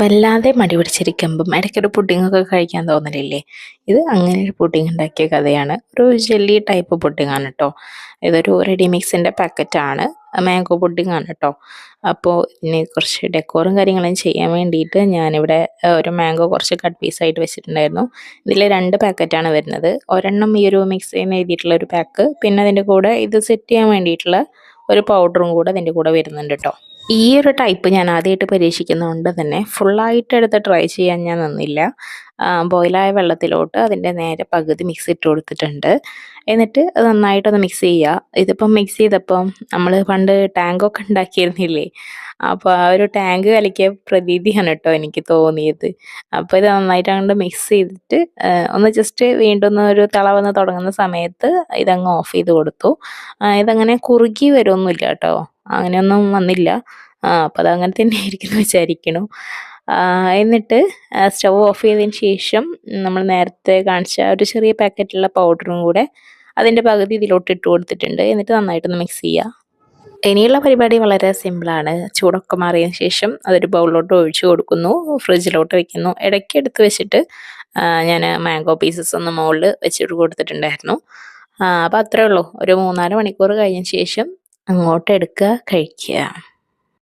വല്ലാതെ മടി പിടിച്ചിരിക്കുമ്പം ഇടയ്ക്കൊരു പുഡിങ്ങൊക്കെ കഴിക്കാൻ തോന്നലില്ലേ? ഇത് അങ്ങനെ ഒരു പുഡിങ് ഉണ്ടാക്കിയ കഥയാണ്. ഒരു ജെല്ലി ടൈപ്പ് പുഡിങ്ങാണ് കേട്ടോ ഇതൊരു റെഡി മിക്സിന്റെ പാക്കറ്റാണ്. മാംഗോ പുഡിങ് ആണ് കേട്ടോ അപ്പോൾ ഇതിന് കുറച്ച് ഡെക്കോറും കാര്യങ്ങളും ചെയ്യാൻ വേണ്ടിയിട്ട് ഞാനിവിടെ ഒരു മാംഗോ കുറച്ച് കട്ട് പീസായിട്ട് വെച്ചിട്ടുണ്ടായിരുന്നു. ഇതിൽ രണ്ട് പാക്കറ്റാണ് വരുന്നത്. ഒരെണ്ണം ഈ ഒരു മിക്സ് ചെയ്യുന്ന എഴുതിയിട്ടുള്ള ഒരു പാക്ക്. പിന്നെ അതിന്റെ കൂടെ ഇത് സെറ്റ് ചെയ്യാൻ വേണ്ടിയിട്ടുള്ള ഒരു പൗഡറും കൂടെ അതിന്റെ കൂടെ വരുന്നുണ്ട് കേട്ടോ ഈ ഒരു ടൈപ്പ് ഞാൻ ആദ്യമായിട്ട് പരീക്ഷിക്കുന്നതുകൊണ്ട് തന്നെ. ഫുള്ളായിട്ട് എടുത്ത് ട്രൈ ചെയ്യാൻ ഞാൻ നിന്നില്ല. ബോയിലായ വെള്ളത്തിലോട്ട് അതിന്റെ നേരെ പകുതി മിക്സ് ഇട്ട് കൊടുത്തിട്ടുണ്ട്. എന്നിട്ട് അത് നന്നായിട്ടൊന്ന് മിക്സ് ചെയ്യുക. ഇതിപ്പം മിക്സ് ചെയ്തപ്പം നമ്മൾ പണ്ട് ടാങ്കൊക്കെ ഉണ്ടാക്കിയിരുന്നില്ലേ? അപ്പോൾ ആ ഒരു ടാങ്ക് കലക്കിയ പ്രതീതിയാണ് കേട്ടോ എനിക്ക് തോന്നിയത്. അപ്പോൾ ഇത് നന്നായിട്ട് അങ്ങോട്ട് മിക്സ് ചെയ്തിട്ട് ഒന്ന് ജസ്റ്റ് വീണ്ടും ഒന്ന് ഒരു തിളവന്ന് തുടങ്ങുന്ന സമയത്ത് ഇതങ്ങ് ഓഫ് ചെയ്ത് കൊടുത്തു. ഇതങ്ങനെ കുറുകി വരുമൊന്നുമില്ല കേട്ടോ. അങ്ങനെയൊന്നും വന്നില്ല. അപ്പോൾ അതങ്ങനെ തന്നെ ആയിരിക്കും എന്ന് വിചാരിക്കണു എന്നിട്ട് സ്റ്റവ് ഓഫ് ചെയ്തതിന് ശേഷം നമ്മൾ നേരത്തെ കാണിച്ച ഒരു ചെറിയ പാക്കറ്റുള്ള പൗഡറും കൂടെ അതിന്റെ പകുതി ഇതിലോട്ട് ഇട്ട് കൊടുത്തിട്ടുണ്ട്. എന്നിട്ട് നന്നായിട്ടൊന്ന് മിക്സ് ചെയ്യുക ഇനിയുള്ള പരിപാടി വളരെ സിമ്പിളാണ് ചൂടൊക്കെ മാറിയതിന് ശേഷം അതൊരു ബൗളിലോട്ട് ഒഴിച്ചു കൊടുക്കുന്നു. ഫ്രിഡ്ജിലോട്ട് വെക്കുന്നു. ഇടയ്ക്ക് എടുത്ത് വെച്ചിട്ട് ഞാൻ മാംഗോ പീസസ് ഒന്ന് മുകളിൽ വെച്ചിട്ട് കൊടുത്തിട്ടുണ്ടായിരുന്നു. അപ്പോൾ അത്രേ ഉള്ളൂ. ഒരു മൂന്നാൽ മണിക്കൂർ കഴിഞ്ഞ ശേഷം അങ്ങോട്ട് എടുക്കുക കഴിക്കുക.